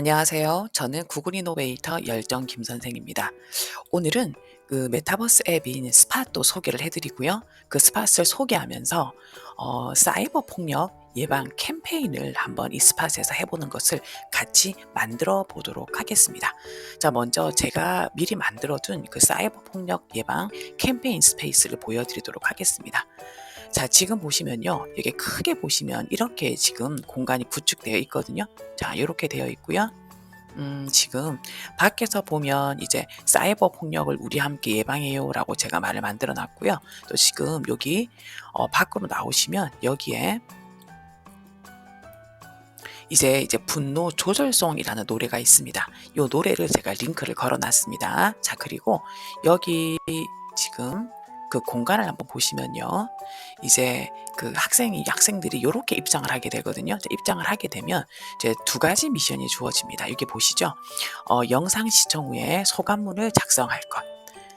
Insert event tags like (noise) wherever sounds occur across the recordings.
안녕하세요. 저는 구글 이노베이터 열정 김 선생입니다. 오늘은 그 메타버스 앱인 스팟도 소개를 해드리고요. 그 스팟을 소개하면서 어, 사이버 폭력 예방 캠페인을 한번 이 스팟에서 해보는 것을 같이 만들어 보도록 하겠습니다. 자, 먼저 제가 미리 만들어둔 그 사이버 폭력 예방 캠페인 스페이스를 보여드리도록 하겠습니다. 자, 지금 보시면요. 여기 크게 보시면 이렇게 지금 공간이 구축되어 있거든요. 자, 이렇게 되어 있고요. 음, 지금 밖에서 보면 이제 사이버 폭력을 우리 함께 예방해요라고 제가 말을 만들어 놨고요. 또 지금 여기 어, 밖으로 나오시면 여기에 이제 이제 분노 조절송이라는 노래가 있습니다. 이 노래를 제가 링크를 걸어 놨습니다. 자, 그리고 여기 지금 그 공간을 한번 보시면요. 이제 그 학생이 학생들이 요렇게 입장을 하게 되거든요. 자, 입장을 하게 되면 이제 두 가지 미션이 주어집니다. 여기 보시죠. 어, 영상 시청 후에 소감문을 작성할 것.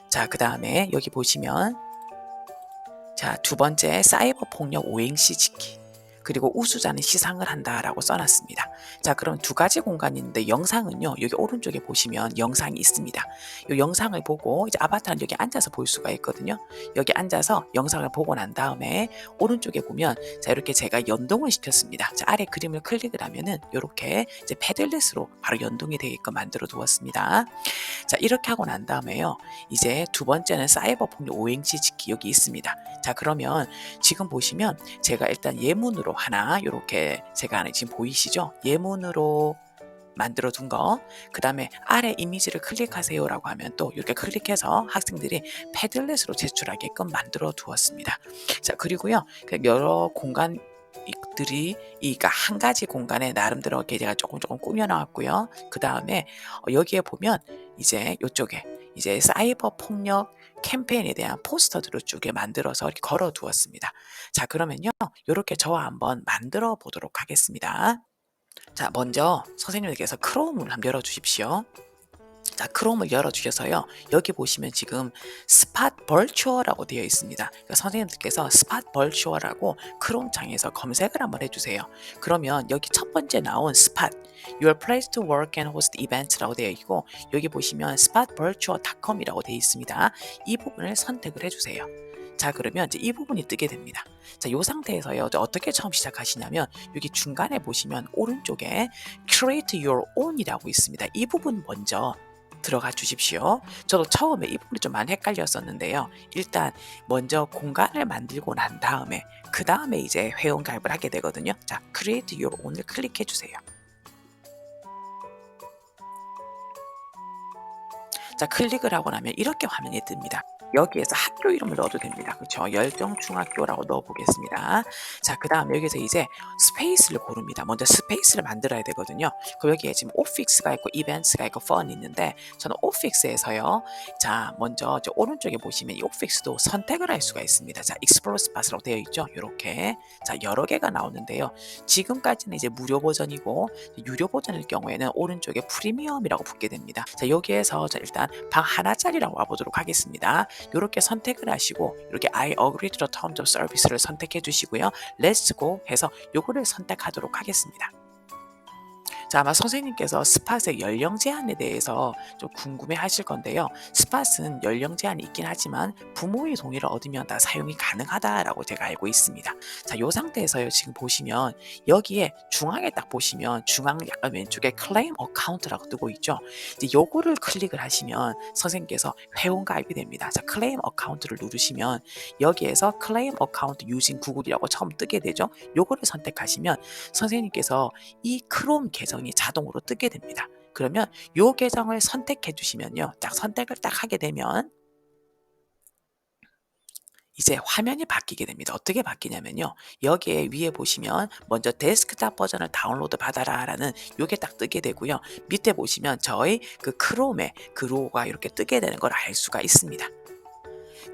자, 그 다음에 여기 보시면 자, 두 번째 사이버 폭력 오행시 짓기. 그리고 우수자는 시상을 한다라고 써놨습니다. 자, 그럼 두 가지 공간이 있는데 영상은요, 여기 오른쪽에 보시면 영상이 있습니다. 이 영상을 보고 이제 아바타는 여기 앉아서 볼 수가 있거든요. 여기 앉아서 영상을 보고 난 다음에 오른쪽에 보면 자, 이렇게 제가 연동을 시켰습니다. 자, 아래 그림을 클릭을 하면은 이렇게 이제 패들렛으로 바로 연동이 되게끔 만들어 두었습니다. 자, 이렇게 하고 난 다음에요. 이제 두 번째는 사이버 폭력 오행시 지키 여기 있습니다. 자, 그러면 지금 보시면 제가 일단 예문으로 하나 이렇게 제가 안에 지금 보이시죠? 예문으로 만들어 둔 거. 그 다음에 아래 이미지를 클릭하세요라고 하면 또 이렇게 클릭해서 학생들이 패들렛으로 제출하게끔 만들어 두었습니다. 자, 그리고요. 그 여러 공간 들이 이가 한 가지 공간에 나름대로 제가 조금 조금 꾸며 나왔고요. 그 다음에 어, 여기에 보면 이제 이쪽에 이제 사이버 폭력 캠페인에 대한 포스터들을 쭉 만들어서 이렇게 걸어 두었습니다. 자, 그러면요. 이렇게 저와 한번 만들어 보도록 하겠습니다. 자, 먼저 선생님께서 크롬을 한번 열어 주십시오. 자, 크롬을 열어주셔서요. 여기 보시면 지금 스팟 벌추어라고 되어 있습니다. 그러니까 선생님들께서 스팟 벌추어라고 크롬 창에서 검색을 한번 해주세요. 그러면 여기 첫 번째 나온 스팟 Your place to work and host events라고 되어 있고 여기 보시면 spotvirtual.com이라고 되어 있습니다. 이 부분을 선택을 해주세요. 자 그러면 이제 이 부분이 뜨게 됩니다. 자, 이 상태에서요. 어떻게 처음 시작하시냐면 여기 중간에 보시면 오른쪽에 Create Your Own이라고 있습니다. 이 부분 먼저 들어가 주십시오. 저도 처음에 이 부분이 좀 많이 헷갈렸었는데요. 일단 먼저 공간을 만들고 난 다음에 그 다음에 이제 회원 가입을 하게 되거든요. 자, Create Your Own을 클릭해 주세요. 자, 클릭을 하고 나면 이렇게 화면이 뜹니다. 여기에서 학교 이름을 넣어도 됩니다. 그렇죠? 열정중학교라고 넣어보겠습니다. 자, 그 다음 여기서 이제 스페이스를 고릅니다. 먼저 스페이스를 만들어야 되거든요. 그 여기에 지금 오픽스가 있고 이벤트가 있고 펀 있는데 저는 오픽스에서요. 자, 먼저 저 오른쪽에 보시면 이 오픽스도 선택을 할 수가 있습니다. 자, 익스플로러 스팟으로 되어 있죠. 이렇게 자 여러 개가 나오는데요. 지금까지는 이제 무료 버전이고 유료 버전일 경우에는 오른쪽에 프리미엄이라고 붙게 됩니다. 자, 여기에서 자, 일단 방 하나짜리라고 와보도록 하겠습니다. 이렇게 선택을 하시고 이렇게 I agree to the terms of service를 선택해 주시고요. Let's go 해서 요거를 선택하도록 하겠습니다. 자, 아마 선생님께서 스팟의 연령 제한에 대해서 좀 궁금해 하실 건데요. 스팟은 연령 제한이 있긴 하지만 부모의 동의를 얻으면 다 사용이 가능하다라고 제가 알고 있습니다. 자, 요 상태에서요. 지금 보시면 여기에 중앙에 딱 보시면 중앙 약간 왼쪽에 클레임 어카운트라고 뜨고 있죠. 이제 요거를 클릭을 하시면 선생님께서 회원 가입이 됩니다. 자, 클레임 어카운트를 누르시면 여기에서 클레임 어카운트 유진 구글이라고 처음 뜨게 되죠. 요거를 선택하시면 선생님께서 이 크롬 계정 계정이 자동으로 뜨게 됩니다. 그러면 이 계정을 선택해 주시면요. 딱 선택을 딱 하게 되면 이제 화면이 바뀌게 됩니다. 어떻게 바뀌냐면요. 여기에 위에 보시면 먼저 데스크탑 버전을 다운로드 받아라 라는 요게 딱 뜨게 되고요. 밑에 보시면 저희 그 크롬에 그 로고가 이렇게 뜨게 되는 걸 알 수가 있습니다.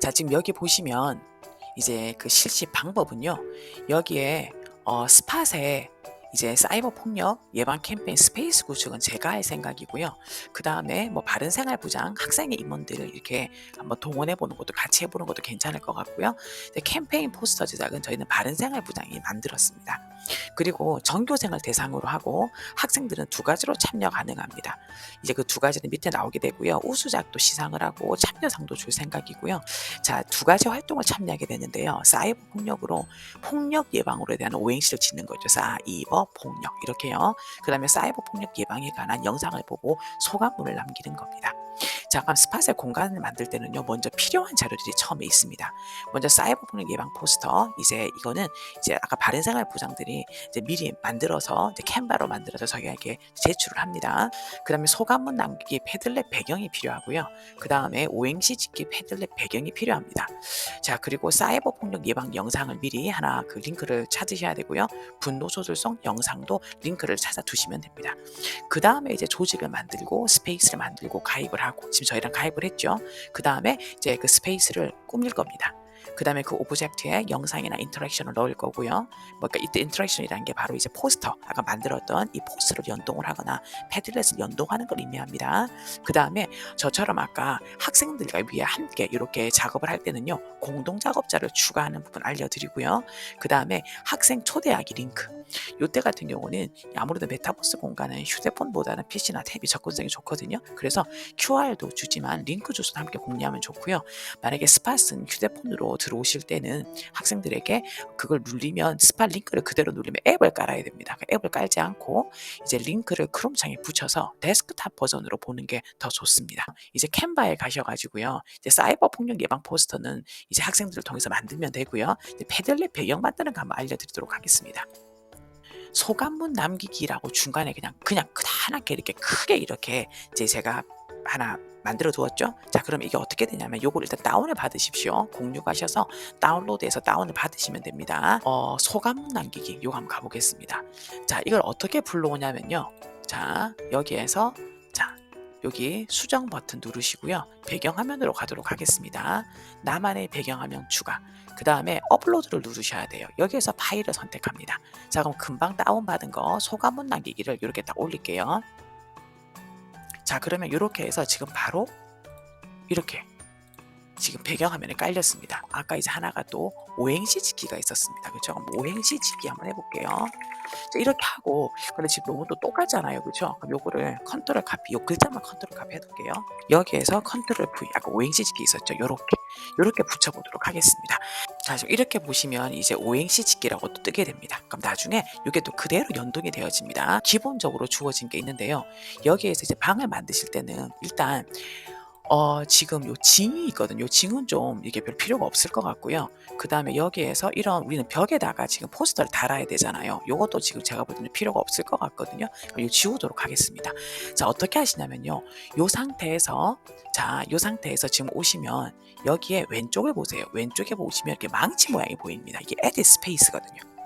자, 지금 여기 보시면 이제 그 실시 방법은요. 여기에 어, 스팟에 이제 사이버 폭력 예방 캠페인 스페이스 구축은 제가 할 생각이고요. 그 다음에 뭐 바른 생활 부장 학생의 임원들을 이렇게 한번 동원해 보는 것도 같이 해보는 것도 괜찮을 것 같고요. 캠페인 포스터 제작은 저희는 바른 생활 부장이 만들었습니다. 그리고 전교생을 대상으로 하고 학생들은 두 가지로 참여 가능합니다. 이제 그 두 가지는 밑에 나오게 되고요. 우수작도 시상을 하고 참여상도 줄 생각이고요. 자, 두 가지 활동을 참여하게 되는데요. 사이버 폭력으로 폭력 예방으로 대한 오행시를 짓는 거죠. 사이버 폭력 이렇게요. 그 다음에 사이버 폭력 예방에 관한 영상을 보고 소감문을 남기는 겁니다. 자, 그럼 스팟의 공간을 만들 때는요, 먼저 필요한 자료들이 처음에 있습니다. 먼저 사이버 폭력 예방 포스터, 이제 이거는 이제 아까 바른 생활 부장들이 이제 미리 만들어서 이제 캔바로 만들어서 저희에게 제출을 합니다. 그 다음에 소감문 남기기 패들렛 배경이 필요하고요. 그 다음에 오행시 짓기 패들렛 배경이 필요합니다. 자, 그리고 사이버 폭력 예방 영상을 미리 하나 그 링크를 찾으셔야 되고요. 분노 조절성 영상도 링크를 찾아 두시면 됩니다. 그 다음에 이제 조직을 만들고 스페이스를 만들고 가입을 하고 지금 저희랑 가입을 했죠. 그 다음에 이제 그 스페이스를 꾸밀 겁니다. 그 다음에 그 오브젝트에 영상이나 인터랙션을 넣을 거고요. 뭐 그러니까 이때 인터랙션이라는 게 바로 이제 포스터 아까 만들었던 이 포스터를 연동을 하거나 패들렛을 연동하는 걸 의미합니다. 그 다음에 저처럼 아까 학생들과 위해 함께 이렇게 작업을 할 때는요 공동 작업자를 추가하는 부분 알려드리고요. 그 다음에 학생 초대하기 링크. 요때 같은 경우는 아무래도 메타버스 공간은 휴대폰보다는 PC나 탭이 접근성이 좋거든요. 그래서 QR도 주지만 링크 주소도 함께 공유하면 좋고요. 만약에 스팟은 휴대폰으로 들어오실 때는 학생들에게 그걸 누르면 스팟 링크를 그대로 누르면 앱을 깔아야 됩니다. 그 앱을 깔지 않고 이제 링크를 크롬창에 붙여서 데스크탑 버전으로 보는 게 더 좋습니다. 이제 캔바에 가셔가지고요. 이제 사이버 폭력 예방 포스터는 이제 학생들을 통해서 만들면 되고요. 이제 패들렛 배경 만드는 거 한번 알려드리도록 하겠습니다. 소감문 남기기라고 중간에 그냥 그냥 크다랗게 이렇게 크게 이렇게 이제 제가 하나 만들어 두었죠. 자, 그럼 이게 어떻게 되냐면 요걸 일단 다운을 받으십시오. 공유 가셔서 다운로드해서 다운을 받으시면 됩니다. 어, 소감문 남기기 요거 한번 가보겠습니다. 자, 이걸 어떻게 불러오냐면요. 자, 여기에서 자, 여기 수정 버튼 누르시고요. 배경화면으로 가도록 하겠습니다. 나만의 배경화면 추가. 그 다음에 업로드를 누르셔야 돼요. 여기에서 파일을 선택합니다. 자, 그럼 금방 다운받은 거 소감문 남기기를 이렇게 딱 올릴게요. 자, 그러면 이렇게 해서 지금 바로 이렇게 지금 배경화면에 깔렸습니다. 아까 이제 하나가 또 오행시 짓기가 있었습니다. 그렇죠? 오행시 짓기 한번 해볼게요. 자, 이렇게 하고 근데 지금 너무 또 똑같잖아요. 그렇죠? 그럼 요거를 컨트롤 카피, 요 글자만 컨트롤 카피 해둘게요. 여기에서 컨트롤 V, 아까 오행시 짓기 있었죠? 요렇게 요렇게 붙여보도록 하겠습니다. 자, 지금 이렇게 보시면 이제 오행시 짓기라고 또 뜨게 됩니다. 그럼 나중에 이게 또 그대로 연동이 되어집니다. 기본적으로 주어진 게 있는데요. 여기에서 이제 방을 만드실 때는 일단 어, 지금 요 징이 있거든요. 요 징은 좀 이게 별 필요가 없을 것 같고요. 그 다음에 여기에서 이런 우리는 벽에다가 지금 포스터를 달아야 되잖아요. 요것도 지금 제가 볼 때는 필요가 없을 것 같거든요. 요 지우도록 하겠습니다. 자, 어떻게 하시냐면요. 요 상태에서 자, 요 상태에서 지금 오시면 여기에 왼쪽을 보세요. 왼쪽에 보시면 이렇게 망치 모양이 보입니다. 이게 add space거든요.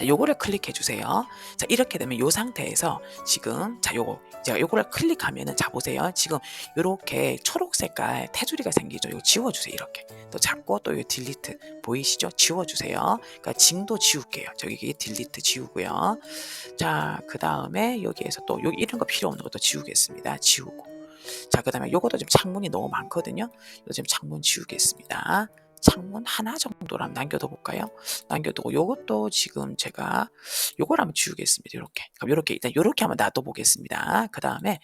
자, 요거를 클릭해 주세요. 자, 이렇게 되면 요 상태에서 지금 자, 요거 제가 요거를 클릭하면은 자 보세요. 지금 요렇게 초록 색깔 테두리가 생기죠. 이거 지워 주세요. 이렇게. 또 잡고 또 요 딜리트 보이시죠? 지워 주세요. 그러니까 징도 지울게요. 저기 딜리트 지우고요. 자, 그다음에 여기에서 또 여기 이런 거 필요 없는 것도 지우겠습니다. 지우고. 자, 그 다음에 요것도 지금 창문이 너무 많거든요. 지금 창문 지우겠습니다. 창문 하나 정도라면 남겨둬 볼까요? 남겨두고 요것도 지금 제가 요걸 한번 지우겠습니다. 이렇게 그럼 요렇게 일단 요렇게 한번 놔둬 보겠습니다. 그 다음에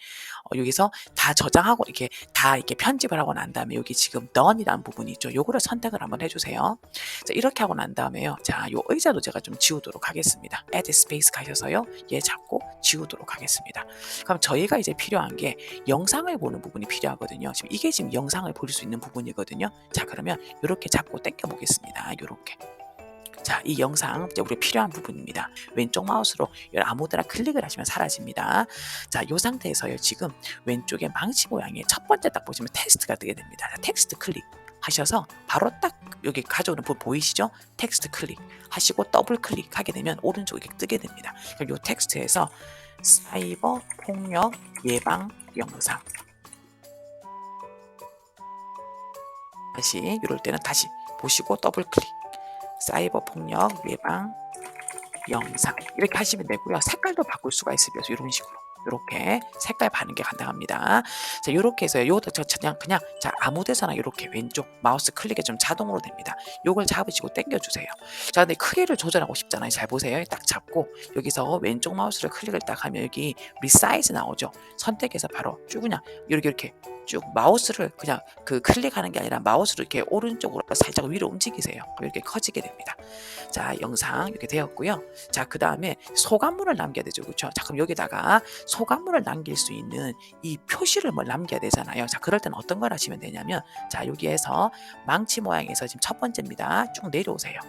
어, 여기서 다 저장하고 이렇게 다 이렇게 편집을 하고 난 다음에 여기 지금 none이라는 부분이 있죠. 요거를 선택을 한번 해주세요. 자 이렇게 하고 난 다음에요. 자 요 의자도 제가 좀 지우도록 하겠습니다. add space 가셔서요. 얘 잡고 지우도록 하겠습니다. 그럼 저희가 이제 필요한 게 영상을 보는 부분이 필요하거든요. 지금 이게 지금 영상을 볼 수 있는 부분이거든요. 자 그러면 이렇게 잡고 당겨 보겠습니다. 이렇게. 자, 이 영상 이제 우리 필요한 부분입니다. 왼쪽 마우스로 아무데나 클릭을 하시면 사라집니다. 자, 이 상태에서요. 지금 왼쪽에 망치 모양의 첫 번째 딱 보시면 텍스트가 뜨게 됩니다. 자, 텍스트 클릭 하셔서 바로 딱 여기 가져오는 부분 보이시죠? 텍스트 클릭 하시고 더블 클릭하게 되면 오른쪽에 이렇게 뜨게 됩니다. 그럼 이 텍스트에서 사이버 폭력 예방 영상 다시 이럴 때는 다시 보시고 더블 클릭. 사이버 폭력 예방 영상. 이렇게 하시면 되고요. 색깔도 바꿀 수가 있습니다 이런 식으로 이렇게 색깔 바는 게 가능합니다. 자, 이렇게 해서 요도 저 그냥 그냥 자 아무 데서나 이렇게 왼쪽 마우스 클릭에 좀 자동으로 됩니다. 요걸 잡으시고 당겨 주세요. 자, 근데 크기를 조절하고 싶잖아요. 잘 보세요. 딱 잡고 여기서 왼쪽 마우스를 클릭을 딱 하면 여기 리사이즈 나오죠. 선택해서 바로 쭉 그냥 이렇게 이렇게 쭉 마우스를 그냥 그 클릭하는 게 아니라 마우스를 이렇게 오른쪽으로 살짝 위로 움직이세요. 이렇게 커지게 됩니다. 자, 영상 이렇게 되었고요. 자, 그 다음에 소감문을 남겨야 되죠. 그렇죠? 자, 그럼 여기다가 소감문을 남길 수 있는 이 표시를 뭘 남겨야 되잖아요. 자, 그럴 때는 어떤 걸 하시면 되냐면 자, 여기에서 망치 모양에서 지금 첫 번째입니다. 쭉 내려오세요.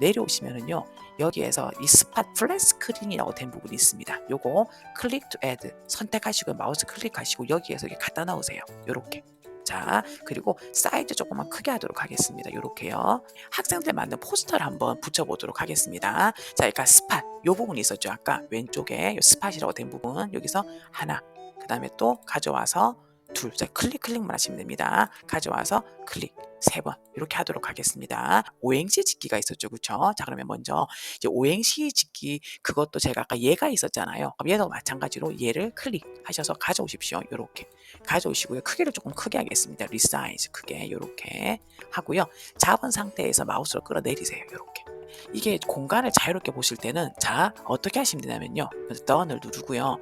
내려오시면은요. 여기에서 이 스팟 플랫 스크린이라고 된 부분이 있습니다. 요거 클릭 투 애드 선택하시고 마우스 클릭하시고 여기에서 이렇게 갖다 넣으세요. 요렇게. 자, 그리고 사이즈 조금만 크게 하도록 하겠습니다. 요렇게요. 학생들 만든 포스터를 한번 붙여보도록 하겠습니다. 자, 그러니까 스팟 요 부분이 있었죠. 아까 왼쪽에 요 스팟이라고 된 부분 여기서 하나, 그 다음에 또 가져와서 둘, 자, 클릭 클릭만 하시면 됩니다. 가져와서 클릭 세 번 이렇게 하도록 하겠습니다. 오행시 짓기가 있었죠, 그렇죠? 자, 그러면 먼저 이제 오행시 짓기 그것도 제가 아까 얘가 있었잖아요. 그럼 얘도 마찬가지로 얘를 클릭하셔서 가져오십시오. 이렇게 가져오시고요. 크기를 조금 크게 하겠습니다. 리사이즈 크게 이렇게 하고요. 잡은 상태에서 마우스로 끌어내리세요. 이렇게. 이게 공간을 자유롭게 보실 때는 자 어떻게 하시면 되냐면요 done을 누르고요.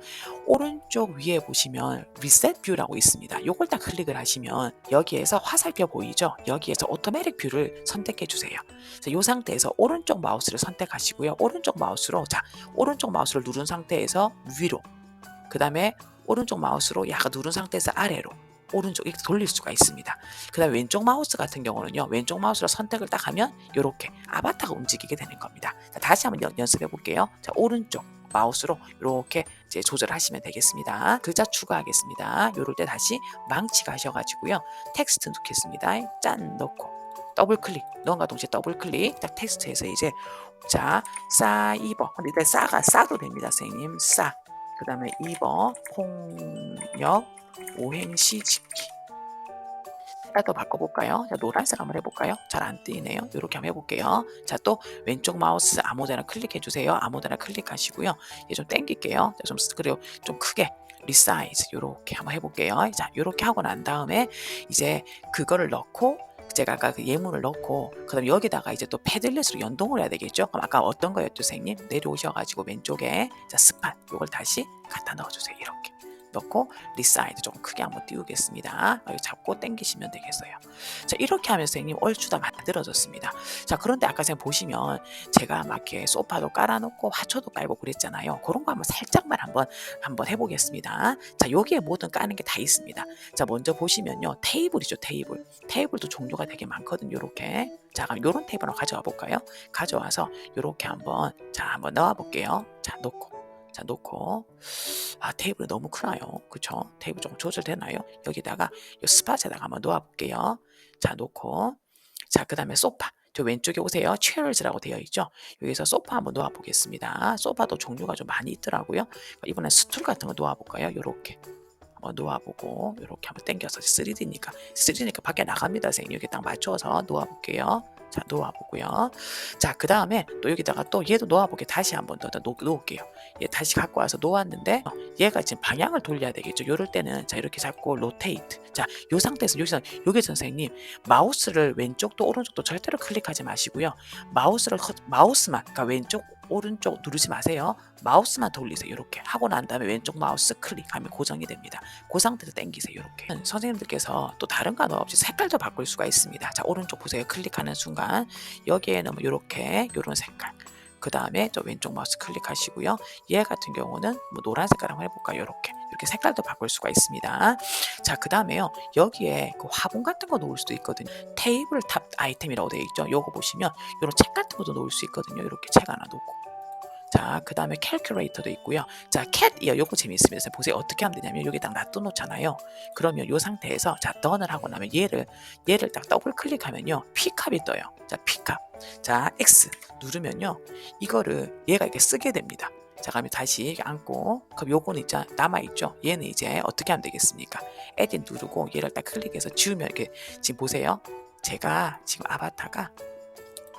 오른쪽 위에 보시면 reset view라고 있습니다. 요걸 딱 클릭을 하시면 여기에서 화살표 보이죠? 여기에서 automatic view를 선택해 주세요. 자, 이 상태에서 오른쪽 마우스를 선택하시고요. 오른쪽 마우스로 자 오른쪽 마우스를 누른 상태에서 위로 그 다음에 오른쪽 마우스로 약간 누른 상태에서 아래로 오른쪽 이렇게 돌릴 수가 있습니다. 그 다음에 왼쪽 마우스 같은 경우는요. 왼쪽 마우스로 선택을 딱 하면 이렇게 아바타가 움직이게 되는 겁니다. 자, 다시 한번 연, 연습해 볼게요. 자, 오른쪽 마우스로 이렇게 이제 조절하시면 되겠습니다. 글자 추가하겠습니다. 요럴 때 다시 망치 가셔가지고요. 텍스트 넣겠습니다. 짠 넣고 더블 클릭 넣은과 동시에 더블 클릭 딱 텍스트에서 이제 자 사이버 근데 일단 싸가 싸도 됩니다 선생님 싸그 다음에 2번 폭력 오행시 짓기 색깔 더 바꿔볼까요? 자, 노란색 한번 해볼까요? 잘 안 뜨이네요. 이렇게 한번 해볼게요. 자, 또 왼쪽 마우스 아무데나 클릭해주세요. 아무데나 클릭하시고요. 얘좀 당길게요. 자, 좀 그리고 좀 크게 리사이즈 이렇게 한번 해볼게요. 자, 이렇게 하고 난 다음에 이제 그거를 넣고 제가 아까 그 예문을 넣고 그다음 여기다가 이제 또 패들렛으로 연동을 해야 되겠죠. 그럼 아까 어떤 거였죠, 선생님? 내려오셔가지고 왼쪽에 자 스팟 이걸 다시 갖다 넣어주세요. 이렇게. 넣고 리사이드 조금 크게 한번 띄우겠습니다. 여기 잡고 당기시면 되겠어요. 자 이렇게 하면 선생님 얼추 다 만들어졌습니다. 자 그런데 아까 선생님 보시면 제가 막 이렇게 소파도 깔아놓고 화초도 깔고 그랬잖아요. 그런 거 한번 살짝만 한번 한번 해보겠습니다. 자 여기에 모든 까는 게 다 있습니다. 자 먼저 보시면요 테이블이죠 테이블. 테이블도 종류가 되게 많거든요. 이렇게 자 그럼 이런 테이블 한번 가져와 볼까요? 가져와서 이렇게 한번 자 한번 넣어 볼게요. 자 놓고 자 놓고 아 테이블 너무 크나요? 그쵸? 테이블 좀 조절되나요? 여기다가 요 스팟에다가 한번 놓아 볼게요. 자 놓고 자 그 다음에 소파 저 왼쪽에 오세요. chairs라고 되어 있죠. 여기서 소파 한번 놓아 보겠습니다. 소파도 종류가 좀 많이 있더라고요. 이번엔 스툴 같은 거 놓아 볼까요? 요렇게 한번 놓아 보고 이렇게 한번 당겨서 3D니까 3D니까 밖에 나갑니다 선생님 여기 딱 맞춰서 놓아 볼게요 자 놓아보고요. 자 그 다음에 또 여기다가 또 얘도 놓아보게. 다시 한 번 더 놓, 놓을게요. 얘 다시 갖고 와서 놓았는데 어, 얘가 지금 방향을 돌려야 되겠죠. 요럴 때는. 자 이렇게 잡고 로테이트. 자 요 상태에서 여기서 여기 선생님 마우스를 왼쪽도 오른쪽도 절대로 클릭하지 마시고요. 마우스를 커- 마우스만 그러니까 왼쪽 오른쪽 누르지 마세요. 마우스만 돌리세요. 이렇게 하고 난 다음에 왼쪽 마우스 클릭하면 고정이 됩니다. 그 상태에서 당기세요. 이렇게 선생님들께서 또 다른 거 없이 색깔도 바꿀 수가 있습니다. 자 오른쪽 보세요. 클릭하는 순간 여기에는 뭐 이렇게 이런 색깔. 그 다음에 저 왼쪽 마우스 클릭하시고요. 얘 같은 경우는 뭐 노란 색깔 한번 해볼까요? 이렇게 이렇게 색깔도 바꿀 수가 있습니다. 자 그 다음에요. 여기에 그 화분 같은 거 놓을 수도 있거든요. 테이블 탑 아이템이라고 되어 있죠. 요거 보시면 이런 책 같은 것도 놓을 수 있거든요. 이렇게 책 하나 놓고. 자, 그 다음에 캘큘레이터도 있고요. 자, 캣이요. 요거 재미있습니다. 보세요. 어떻게 하면 되냐면 여기 딱 놔둬놓잖아요. 그러면 요 상태에서 자, 던을 하고 나면 얘를 얘를 딱 더블 클릭하면요. P값이 떠요. 자, P값. 자, X 누르면요. 이거를 얘가 이렇게 쓰게 됩니다. 자, 그러면 다시 앉고 그럼 요거는 있죠. 남아있죠. 얘는 이제 어떻게 하면 되겠습니까? 에딘 누르고 얘를 딱 클릭해서 지우면 이렇게 지금 보세요. 제가 지금 아바타가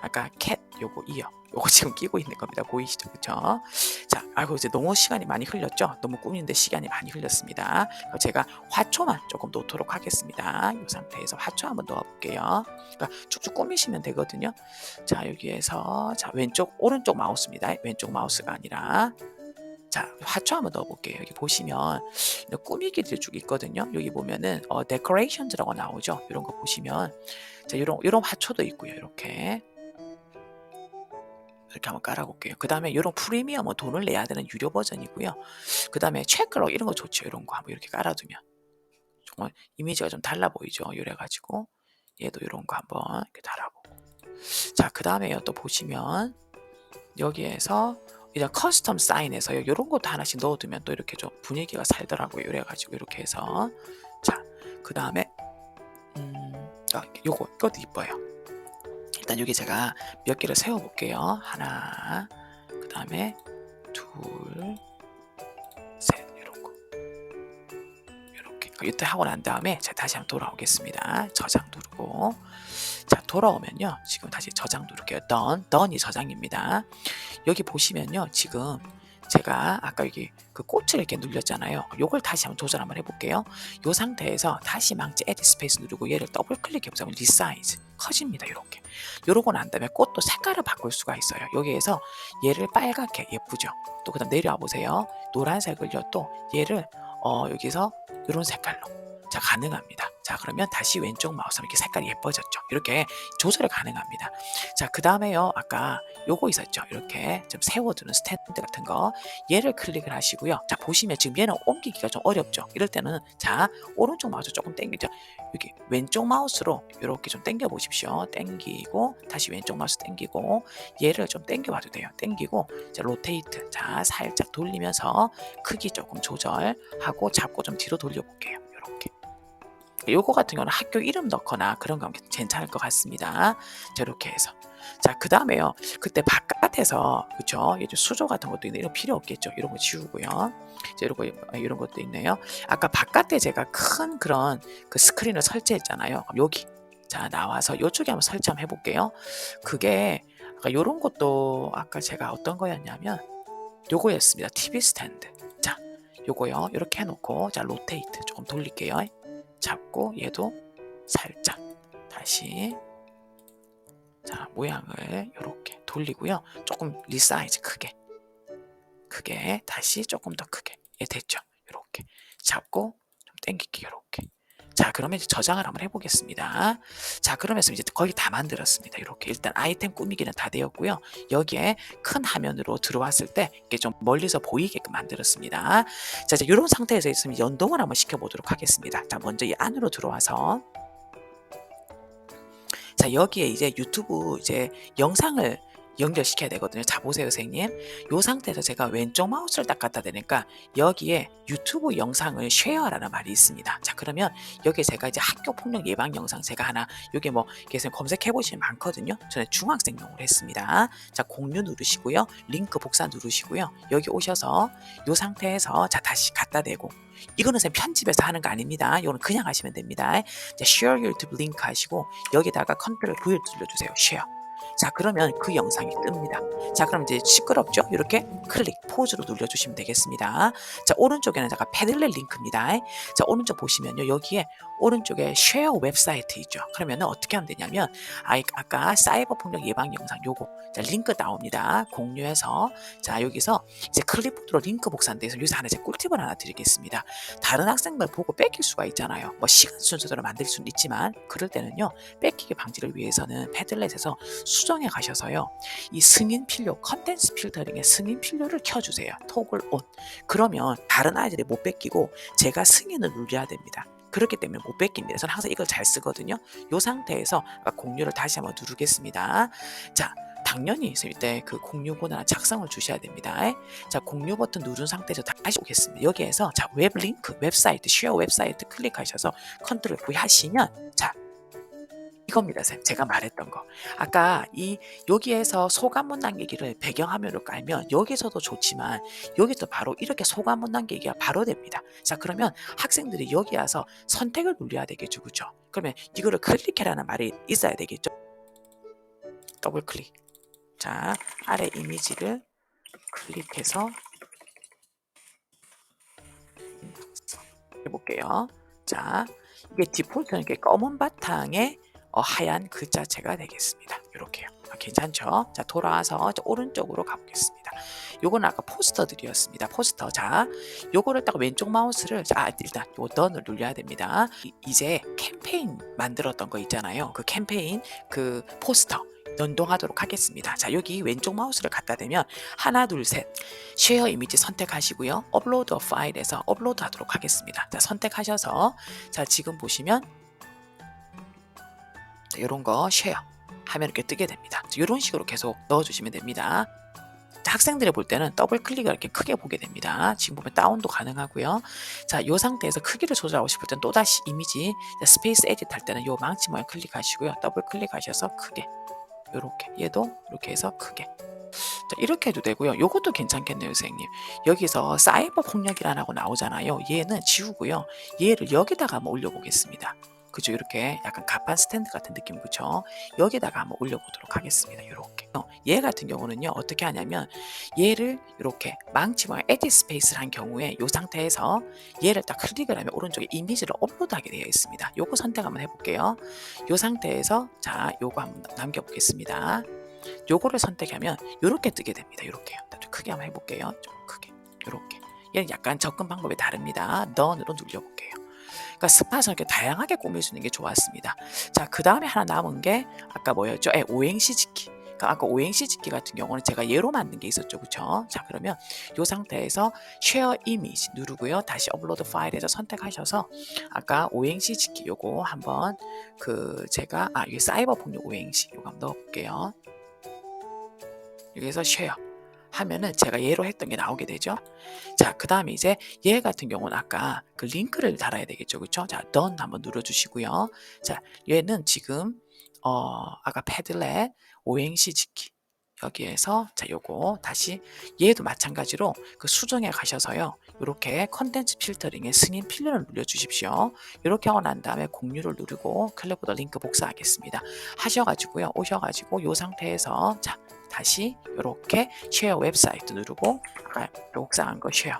아까 캣 요거 이어. 요거 (laughs) 지금 끼고 있는 겁니다. 보이시죠? 그쵸? 자, 아이고, 이제 너무 시간이 많이 흘렸죠? 너무 꾸미는데 시간이 많이 흘렸습니다. 제가 화초만 조금 놓도록 하겠습니다. 이 상태에서 화초 한번 넣어 볼게요. 그러니까 쭉쭉 꾸미시면 되거든요. 자, 여기에서, 자, 왼쪽, 오른쪽 마우스입니다. 왼쪽 마우스가 아니라. 자, 화초 한번 넣어볼게요. 여기 보시면 이런 꾸미기들이 쭉 있거든요. 여기 보면은 어, decorations라고 나오죠. 이런 거 보시면 자, 이런 이런 화초도 있고요. 이렇게 이렇게 한번 깔아볼게요. 그 다음에 이런 프리미엄은 돈을 내야 되는 유료 버전이고요. 그 다음에 체크로 이런 거 좋죠. 이런 거 한번 이렇게 깔아두면 정말 이미지가 좀 달라 보이죠. 이래가지고 얘도 이런 거 한번 이렇게 달아보고 자, 그 다음에 또 보시면 여기에서 이제 커스텀 사인에서 이런 것도 하나씩 넣어두면 또 이렇게 좀 분위기가 살더라고요. 이래가지고 이렇게 해서 자, 그 다음에 음, 아, 요거 이것도 이뻐요. 일단 여기 제가 몇 개를 세워볼게요. 하나, 그 다음에 둘, 셋 이런 거 이렇게 이때 하고 난 다음에 제가 다시 한번 돌아오겠습니다. 저장 누르고 자 돌아오면요 지금 다시 저장 누를게요. done, done이 저장입니다. 여기 보시면요 지금 제가 아까 여기 그 꽃을 이렇게 눌렸잖아요. 요걸 다시 한번 조절 한번 해볼게요. 요 상태에서 다시 망치 에디 스페이스 누르고 얘를 더블 클릭해보자면 리사이즈 커집니다. 이렇게. 요러고 난 다음에 꽃도 색깔을 바꿀 수가 있어요. 여기에서 얘를 빨갛게 예쁘죠. 또 그다음 내려와 보세요. 노란색을요 또 얘를 어 여기서 이런 색깔로 자 가능합니다. 자 그러면 다시 왼쪽 마우스 이렇게 색깔이 예뻐졌죠. 이렇게 조절이 가능합니다. 자 그 다음에요 아까 요거 있었죠. 이렇게 좀 세워두는 스탠드 같은 거 얘를 클릭을 하시고요. 자 보시면 지금 얘는 옮기기가 좀 어렵죠. 이럴 때는 자 오른쪽 마우스 조금 당기죠. 여기 왼쪽 마우스로 이렇게 좀 당겨 보십시오. 당기고 다시 왼쪽 마우스 당기고 얘를 좀 당겨 봐도 돼요. 당기고 자 로테이트 자 살짝 돌리면서 크기 조금 조절하고 잡고 좀 뒤로 돌려 볼게요. 이렇게. 요거 같은 경우는 학교 이름 넣거나 그런 거 괜찮을 것 같습니다. 자, 이렇게 해서. 자, 그 다음에요. 그때 바깥에서, 그쵸? 이제 수조 같은 것도 있는데, 이런 필요 없겠죠. 이런 거 지우고요. 자, 이런 거, 이런 것도 있네요. 아까 바깥에 제가 큰 그런 그 스크린을 설치했잖아요. 그럼 여기. 자, 나와서 이쪽에 한번 설치 한번 해볼게요. 그게, 아까 요런 것도 아까 제가 어떤 거였냐면, 요거였습니다. TV 스탠드. 자, 요거요. 이렇게 해놓고, 자, 로테이트 조금 돌릴게요. 잡고 얘도 살짝 다시 자 모양을 이렇게 돌리고요. 조금 리사이즈 크게 크게 다시 조금 더 크게. 예 됐죠? 이렇게 잡고 좀 당길게요 이렇게 자 그러면 이제 저장을 한번 해보겠습니다. 자 그러면서 이제 거의 다 만들었습니다. 이렇게. 일단 아이템 꾸미기는 다 되었고요. 여기에 큰 화면으로 들어왔을 때 이게 좀 멀리서 보이게끔 만들었습니다. 자 이제 이런 상태에서 있으면 연동을 한번 시켜보도록 하겠습니다. 자 먼저 이 안으로 들어와서. 자 여기에 이제 유튜브 이제 영상을 연결시켜야 되거든요. 자 보세요 선생님. 이 상태에서 제가 왼쪽 마우스를 딱 갖다 대니까 여기에 유튜브 영상을 쉐어라는 말이 있습니다. 자 그러면 여기 제가 이제 학교 폭력 예방 영상 제가 하나 여기 뭐 계속 검색해 보시면 많거든요. 저는 중학생용으로 했습니다. 자 공유 누르시고요. 링크 복사 누르시고요. 여기 오셔서 이 상태에서 자 다시 갖다 대고 이거는 선 편집해서 하는 거 아닙니다. 이거는 그냥 하시면 됩니다. 자, share YouTube 링크 하시고 여기다가 컨트롤 V 눌러주세요. share. 자 그러면 그 영상이 뜹니다. 자 그럼 이제 시끄럽죠? 이렇게 클릭 포즈로 눌러주시면 되겠습니다. 자 오른쪽에는 제가 패들렛 링크입니다. 자 오른쪽 보시면요 여기에 오른쪽에 쉐어 웹사이트 있죠. 그러면 어떻게 하면 되냐면 아, 아까 사이버 폭력 예방 영상 요거 자 링크 나옵니다. 공유해서 자 여기서 이제 클립보드로 링크 복사인데 여기서 하나 제 꿀팁을 하나 드리겠습니다. 다른 학생들 보고 뺏길 수가 있잖아요. 뭐 시간 순서대로 만들 수는 있지만 그럴 때는요 뺏기기 방지를 위해서는 패들렛에서 수정해 가셔서요 이 승인 필요 컨텐츠 필터링의 승인 필요를 켜주세요. 톡을 온. 그러면 다른 아이들이 못 뺏기고 제가 승인을 눌려야 됩니다. 그렇기 때문에 못 뺏깁니다. 저는 항상 이걸 잘 쓰거든요. 이 상태에서 공유를 다시 한번 누르겠습니다. 자, 당연히 있을 때 그 공유 권한 작성을 주셔야 됩니다. 자, 공유 버튼 누른 상태에서 다시 오겠습니다. 여기에서 자, 웹 링크, 웹사이트, 쉐어 웹사이트 클릭하셔서 컨트롤 V 하시면 자, 이겁니다, 쌤. 제가 말했던 거. 아까 이 여기에서 소감문 남기기를 배경화면으로 깔면 여기서도 좋지만 여기도 바로 이렇게 소감문 남기기가 바로 됩니다. 자, 그러면 학생들이 여기 와서 선택을 눌려야 되겠죠, 그죠? 그러면 이거를 클릭해라는 말이 있어야 되겠죠. 더블 클릭. 자, 아래 이미지를 클릭해서 해볼게요. 자, 이게 디폴트는 이렇게 검은 바탕에 어, 하얀 글자체가 되겠습니다. 이렇게요. 아, 괜찮죠? 자, 돌아와서 저 오른쪽으로 가보겠습니다. 요거는 아까 포스터들이었습니다. 포스터. 자, 요거를 딱 왼쪽 마우스를, 자, 일단 요 던을 눌려야 됩니다. 이- 이제 캠페인 만들었던 거 있잖아요. 그 캠페인, 그 포스터. 연동하도록 하겠습니다. 자, 여기 왼쪽 마우스를 갖다 대면 하나, 둘, 셋. 쉐어 이미지 선택하시고요. 업로드 파일에서 업로드 하도록 하겠습니다. 자, 선택하셔서 자, 지금 보시면 이런 거 쉐어 하면 이렇게 뜨게 됩니다. 이런 식으로 계속 넣어주시면 됩니다. 자, 학생들이 볼 때는 더블 클릭을 이렇게 크게 보게 됩니다. 지금 보면 다운도 가능하고요. 자, 이 상태에서 크기를 조절하고 싶을 때는 또다시 이미지 자, 스페이스 에디트 할 때는 이 망치 모양 클릭하시고요. 더블 클릭하셔서 크게 이렇게 얘도 이렇게 해서 크게 자, 이렇게 해도 되고요. 요것도 괜찮겠네요, 선생님. 여기서 사이버 폭력이라고 나오잖아요. 얘는 지우고요. 얘를 여기다가 한번 올려보겠습니다. 그죠? 이렇게 약간 가판 스탠드 같은 느낌, 그죠? 여기다가 한번 올려보도록 하겠습니다. 이렇게. 어, 얘 같은 경우는요, 어떻게 하냐면, 얘를 이렇게 망치 모양 에디 스페이스를 한 경우에 이 상태에서 얘를 딱 클릭을 하면 오른쪽에 이미지를 업로드하게 되어 있습니다. 요거 선택 한번 해볼게요. 이 상태에서, 자, 요거 한번 남겨보겠습니다. 요거를 선택하면 이렇게 뜨게 됩니다. 이렇게요. 좀 크게 한번 해볼게요. 좀 크게. 이렇게. 얘는 약간 접근 방법이 다릅니다. 넌으로 눌려볼게요. 그러니까 스팟은 이렇게 다양하게 있는 게 좋았습니다. 자, 그 다음에 하나 남은 게 아까 뭐였죠? 예, 오행시 짓기. 그러니까 아까 오행시 짓기 같은 경우는 제가 예로 만든 게 있었죠, 그렇죠? 자, 그러면 이 상태에서 쉐어 이미지 누르고요. 다시 업로드 파일에서 선택하셔서 아까 오행시 짓기 요거 한번 그 제가 아, 이 사이버 폭력 오행시 요거 한번 넣어볼게요. 여기서 쉐어 하면은 제가 얘로 했던 게 나오게 되죠. 자, 그 다음에 이제 얘 같은 경우는 아까 그 링크를 달아야 되겠죠. 그쵸? 자, done 한번 눌러주시고요. 자, 얘는 지금, 어, 아까 패들렛 오행시 짓기. 여기에서 자 요거 다시 얘도 마찬가지로 그 수정에 가셔서요 이렇게 컨텐츠 필터링에 승인 필요를 눌러 주십시오 이렇게 하고 난 다음에 공유를 누르고 클릭보다 링크 복사하겠습니다 하셔가지고요 오셔가지고 요 상태에서 자 다시 이렇게 쉐어 웹사이트 누르고 아까 복사한 거 쉐어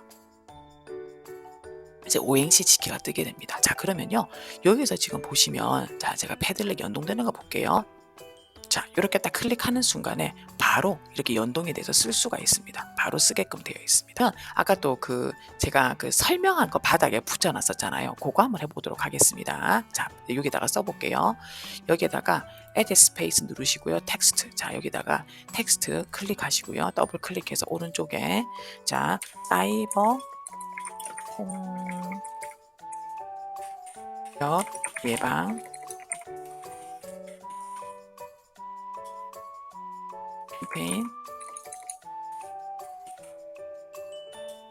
이제 오행시 지키가 뜨게 됩니다. 자 그러면요 여기서 지금 보시면 자 제가 패들렛 연동되는 거 볼게요. 자 이렇게 딱 클릭하는 순간에 바로 이렇게 연동이 돼서 쓸 수가 있습니다. 바로 쓰게끔 되어 있습니다. 아까 또 그 제가 그 설명한 거 바닥에 붙여놨었잖아요. 그거 한번 해보도록 하겠습니다. 자 여기다가 써볼게요. 여기에다가 add space 누르시고요. 텍스트. 자, 여기다가 텍스트 클릭하시고요. 더블 클릭해서 오른쪽에 자, 사이버 폭력 예방 페인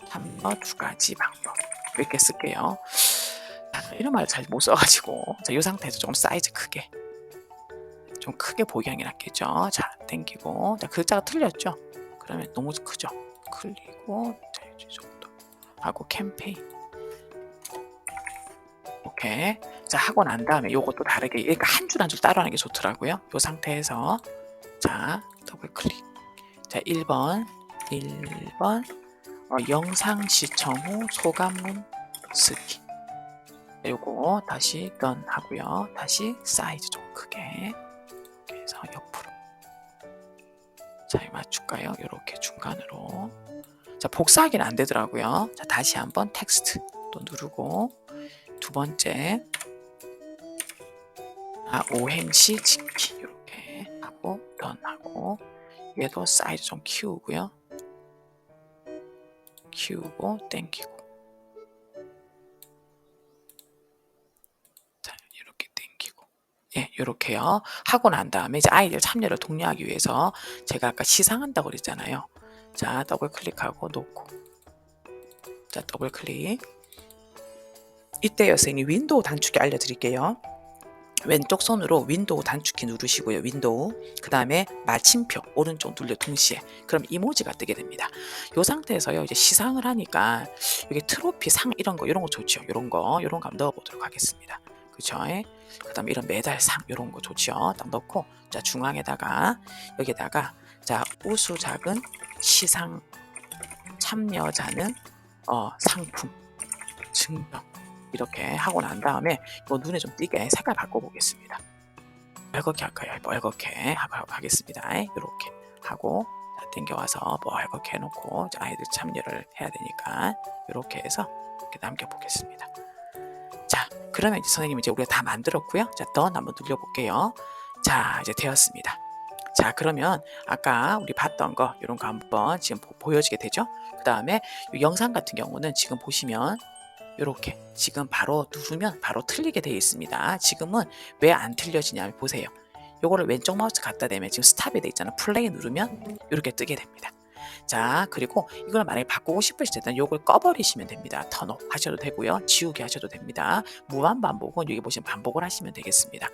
한번 두 가지 방법 이렇게 쓸게요. 자, 이런 말을 잘 못 써가지고 자, 이 상태에서 조금 사이즈 크게 좀 크게 보이게 하는 게 낫겠죠. 자, 땡기고. 자, 글자가 틀렸죠? 그러면 너무 크죠? 클리고, 자, 이 정도. 하고 캠페인. 오케이. 자, 하고 난 다음에 요것도 다르게, 그러니까 한 줄 한 줄 따로 하는 게 좋더라고요. 요 상태에서. 자, 더블 클릭. 자, 1번. 1번. 어, 영상 시청 후 소감문 쓰기. 요거 다시 던 하고요. 다시 사이즈 좀 크게. 그래서 옆으로 잘 맞출까요? 이렇게 중간으로 자 복사하기는 안 되더라고요 자 다시 한번 텍스트 또 누르고 두 번째 아 오행시 이렇게 하고 런하고 얘도 사이즈 좀 키우고요 키우고 땡기고 자 이렇게 땡기고 예, 요렇게요. 하고 난 다음에 이제 아이들 참여를 독려하기 위해서 제가 아까 시상한다고 그랬잖아요. 자, 더블 클릭하고 놓고. 자, 더블 클릭. 이때 선생님 윈도우 단축키 알려드릴게요. 왼쪽 손으로 윈도우 단축키 누르시고요. 윈도우. 그 다음에 마침표 오른쪽 눌러 동시에. 그럼 이모지가 뜨게 됩니다. 이 상태에서요. 이제 시상을 하니까 이게 트로피 상 이런 거 이런 거 좋죠. 이런 거 이런 거 한번 넣어 보도록 하겠습니다. 그쵸? 그 다음에 이런 메달상 이런 거 좋죠. 딱 넣고 자 중앙에다가 여기다가 자 우수 작은 시상 참여자는 어, 상품 증명 이렇게 하고 난 다음에 이거 눈에 좀 띄게 색깔 바꿔보겠습니다. 빨갛게 할까요? 빨갛게 하겠습니다. 이렇게 하고 자, 땡겨와서 빨갛게 해놓고 자, 아이들 참여를 해야 되니까 이렇게 해서 이렇게 남겨보겠습니다. 자, 그러면 이제 선생님 이제 우리가 다 만들었고요. 자, 던 한번 눌려볼게요. 자, 이제 되었습니다. 자, 그러면 아까 우리 봤던 거 이런 거 한번 지금 보- 보여지게 되죠? 그 다음에 영상 같은 경우는 지금 보시면 이렇게 지금 바로 누르면 바로 틀리게 되어 있습니다. 지금은 왜 안 틀려지냐 보세요. 요거를 왼쪽 마우스 갖다 대면 지금 스탑이 돼 있잖아. 플레이 누르면 이렇게 뜨게 됩니다. 자, 그리고 이걸 만약에 바꾸고 싶으실 때는 요걸 꺼버리시면 됩니다. 턴오 하셔도 되고요. 지우개 하셔도 됩니다. 무한 반복은 여기 보시면 반복을 하시면 되겠습니다.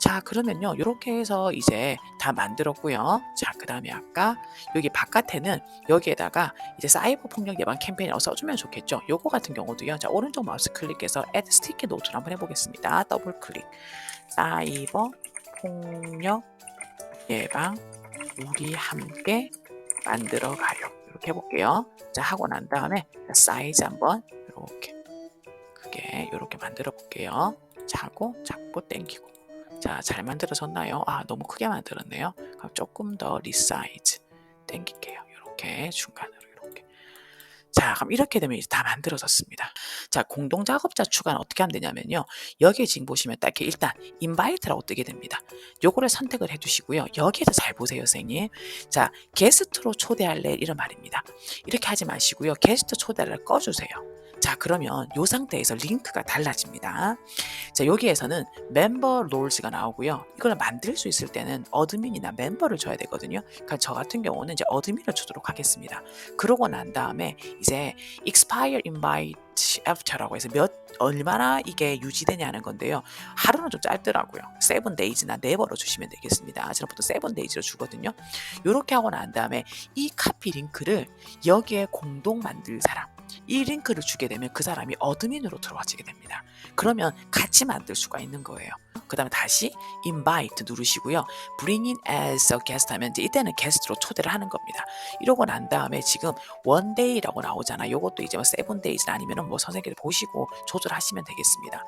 자, 그러면요. 이렇게 해서 이제 다 만들었고요. 자, 그 다음에 아까 여기 바깥에는 여기에다가 이제 사이버 폭력 예방 캠페인이라고 써주면 좋겠죠. 요거 같은 경우도요. 자, 오른쪽 마우스 클릭해서 add 스티키 노트를 한번 해보겠습니다. 더블 클릭. 사이버 폭력 예방 우리 함께 만들어 가요. 이렇게 해볼게요. 자, 하고 난 다음에 자, 사이즈 한번 이렇게 크게 이렇게 만들어 볼게요. 자, 하고 잡고 당기고. 자, 잘 만들어졌나요? 아, 너무 크게 만들었네요. 그럼 조금 더 리사이즈 당길게요. 이렇게 중간으로. 자, 그럼 이렇게 되면 이제 다 만들어졌습니다. 자, 공동 작업자 추가는 어떻게 하면 되냐면요. 여기에 지금 보시면 딱 이렇게 일단 인바이트라고 뜨게 됩니다. 요거를 선택을 해두시고요. 여기에서 잘 보세요, 선생님. 자, 게스트로 초대할래 이런 말입니다. 이렇게 하지 마시고요. 게스트 초대를 꺼 주세요. 자, 그러면 이 상태에서 링크가 달라집니다. 자, 여기에서는 멤버 롤스가 나오고요. 이걸 만들 수 있을 때는 어드민이나 멤버를 줘야 되거든요. 그러니까 저 같은 경우는 이제 어드민을 주도록 하겠습니다. 그러고 난 다음에 이제 expire invite after라고 해서 몇 얼마나 이게 유지되냐는 건데요. 하루는 좀 짧더라고요. 세븐 데이즈나 네버로 주시면 되겠습니다. 저는 보통 세븐 데이즈로 주거든요. 이렇게 하고 난 다음에 이 카피 링크를 여기에 공동 만들 사람 이 링크를 주게 되면 그 사람이 어드민으로 들어와지게 됩니다. 그러면 같이 만들 수가 있는 거예요. 그 다음에 다시 invite 누르시고요. bring in as a guest 하면 이제 이때는 게스트로 초대를 하는 겁니다. 이러고 난 다음에 지금 one day라고 나오잖아. 요것도 이제 뭐 seven days 아니면은 뭐 선생님들 보시고 조절하시면 되겠습니다.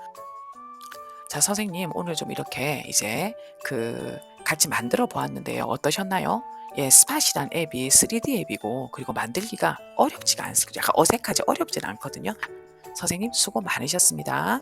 자, 선생님 오늘 좀 이렇게 이제 그 같이 만들어 보았는데요. 어떠셨나요? 예, 스팟이란 앱이 3D 앱이고 그리고 만들기가 어렵지가 않습니다. 약간 어색하지 어렵지는 않거든요. 선생님 수고 많으셨습니다.